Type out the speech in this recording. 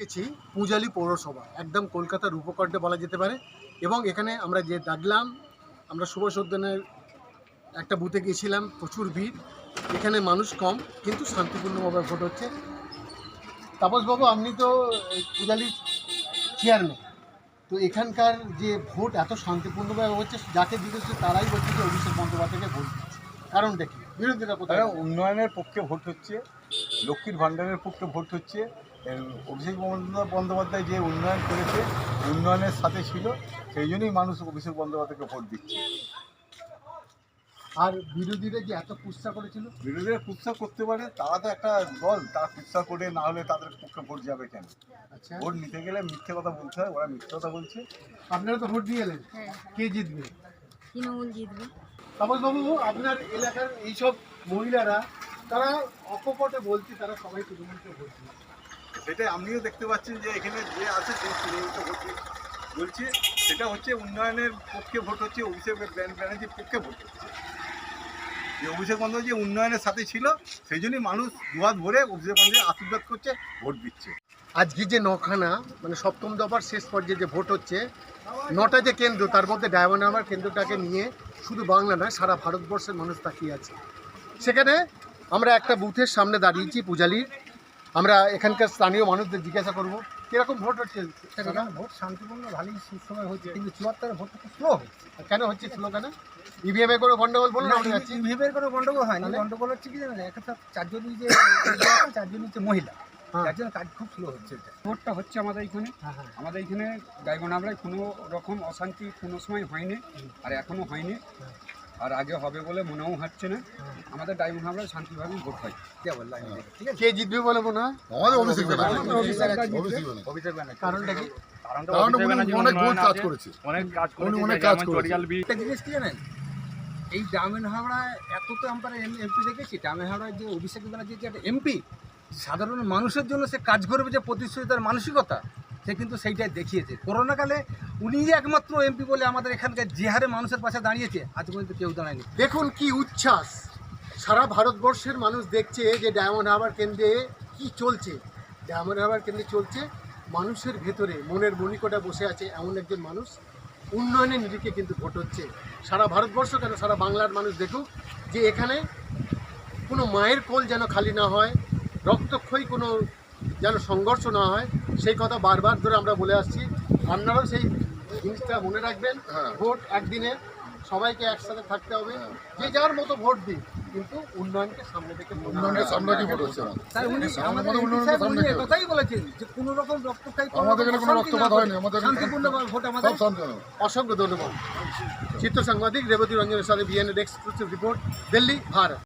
গেছি পূজালি পৌরসভা, একদম কলকাতার উপকণ্ঠে বলা যেতে পারে। এবং এখানে আমরা যে ডাকলাম আমরা শুভ উদ্যানের একটা বুথে গিয়েছিলাম, প্রচুর ভিড়। এখানে মানুষ কম, কিন্তু শান্তিপূর্ণভাবে ভোট হচ্ছে। তাপসবাবু, আপনি তো পূজালি চেয়ারম্যান তো এখানকার যে ভোট এত শান্তিপূর্ণভাবে হচ্ছে, যাকে দিতেছে তারাই বলছে যে অভিষেক বন্দ্যোপাধ্যায়কে ভোট দিচ্ছে। কারণটা কি? বিরোধীরা উন্নয়নের পক্ষে ভোট হচ্ছে, লক্ষ্মীর ভাণ্ডারের পক্ষে ভোট হচ্ছে অভিষেক বন্দ্যোপাধ্যায় যে উন্নয়ন করেছে উন্নয়নের সাথে ছিল সেই জন্যই মানুষ অভিষেক বন্দ্যোপাধ্যায়কে ভোট দিচ্ছে। আর বিরোধীরা যে এত কুৎসা করেছিল? বিরোধীরা কুৎসা করতে পারে তারা তো একটা দল তারা কুৎসা করে না হলে তাদের পক্ষে ভোট যাবে কেন? আচ্ছা। ভোট নিতে গেলে মিথ্যে কথা বলতে হয় ওরা মিথ্যে কথা বলছে। আপনারা তো ভোট দিয়ে এলেন। হ্যাঁ। কে জিতবে? তৃণমূল জিতবে। তাপসবাবু আপনার এলাকার এইসব মহিলারা তারা অকপটে বলছে তারা সবাই তৃণমূলকে ভোট দিচ্ছে। সেটাই আপনিও দেখতে পাচ্ছেন যে এখানে যে আছে সেই তৃণমূলকে ভোট বলছে, সেটা হচ্ছে উন্নয়নের পক্ষে ভোট হচ্ছে, অভিষেক ব্যান- ব্যানার্জির পক্ষে ভোট হচ্ছে। যে অভিষেক বন্দ্যোপাধ্যায় যে উন্নয়নের সাথে ছিল, সেই জন্যই মানুষ দুহাত ভরে অভিষেক বন্দ্যোপাধ্যায় আশীর্বাদ করছে, ভোট দিচ্ছে। আজকে যে নখানা মানে সপ্তম দফার শেষ পর্যায়ে যে ভোট হচ্ছে, নটা যে কেন্দ্র, তার মধ্যে ডায়মন্ড কেন্দ্রটাকে নিয়ে শুধু বাংলা নয়, সারা ভারতবর্ষের মানুষ তাকিয়ে আছে। সেখানে আমরা একটা বুথের সামনে দাঁড়িয়েছি, পূজালির। আমরা এখানকার স্থানীয় মানুষদের জিজ্ঞাসা করব কীরকম ভোট হচ্ছে? দাদা? ভোট শান্তিপূর্ণ ভালোই সুসময় হচ্ছে। কিন্তু চুয়াত্তরের ভোট খুব স্লো হচ্ছে। কেন হচ্ছে স্লো কেন? ইভিএম এ করে গন্ডগোল বলুন আমরা যাচ্ছি। ইভিএমের কোনো গন্ডগোল হয়নি? গন্ডগোল হচ্ছে কি জানেন? একটা চারজনই যে চারজন হচ্ছে মহিলা। হ্যাঁ। যার জন্য কাজ খুব স্লো হচ্ছে এটা। ভোটটা হচ্ছে আমাদের এখানে। হ্যাঁ, হ্যাঁ। আমাদের এখানে গাইগোনাবড়ায় কোনো রকম অশান্তি কোনো সময় হয়নি আর এখনও হয়নি। আর আগে হবে বলে মনেও হচ্ছে না। আমাদের ডায়মন্ড হাবড়ায় শান্তিভাবেই ভোট হয়। আছে কে জিতবে বলে মনে হয়? আমাদের অভিষেক অভিষেক কারণটা কি? কারণ উনি অনেক কাজ করেছে। অনেক কাজ উনি অনেক কাজ করেছে। চরিয়াল বি একটা জিনিস কি জানেন? এই ডায়মন্ড হাওড়ায় এত তো আমরা এমপি দেখেছি ডায়মন্ড হাওড়ায় যে অভিষেক ব্যানার্জি যে একটা এমপি সাধারণ মানুষের জন্য সে কাজ করবে যে প্রতিশ্রুতি তার মানসিকতা। সে কিন্তু সেইটাই দেখিয়েছে। করোনাকালে উনি একমাত্র এমপি বলে আমাদের এখানকার যে হারে মানুষের পাশে দাঁড়িয়েছে, আজ পর্যন্ত কেউ দাঁড়ায়নি। দেখুন কি উচ্ছ্বাস। সারা ভারতবর্ষের মানুষ দেখছে যে ডায়মন্ড হারবার কেন্দ্রে কি চলছে। ডায়মন্ড হারবার কেন্দ্রে চলছে মানুষের ভেতরে, মনের মণিকোটা বসে আছে এমন একজন মানুষ। উন্নয়নের নিরিখে কিন্তু ভোট হচ্ছে। সারা ভারতবর্ষ কেন, সারা বাংলার মানুষ দেখুক যে এখানে কোনো মায়ের কোল যেন খালি না হয়, রক্তক্ষয়ী কোনো যেন সংঘর্ষ না হয় সেই কথা বারবার ধরে আমরা বলে আসছি। আপনারাও সেই জিনিসটা মনে রাখবেন। হ্যাঁ। ভোট একদিনে সবাইকে একসাথে থাকতে হবে। যে যার মতো ভোট দিন কিন্তু উন্নয়নকে সামনে থেকে ভোট উন্নয়নের সামনে কি ভোট হচ্ছে তাই উনি আমাদের আমাদের উন্নয়নের সামনে কেউ। বলেছেন যে কোনো রকম রক্তক্ষয়ী আমাদের এখানে কোনো রক্তপাত হয়নি আমাদের শান্তিপূর্ণ ভোট আমাদের অসংখ্য ধন্যবাদ। চিত্র সাংবাদিক রেবতী রঞ্জনের সাথে বিএনএড এক্সক্লুসিভ রিপোর্ট দিল্লি ভারত।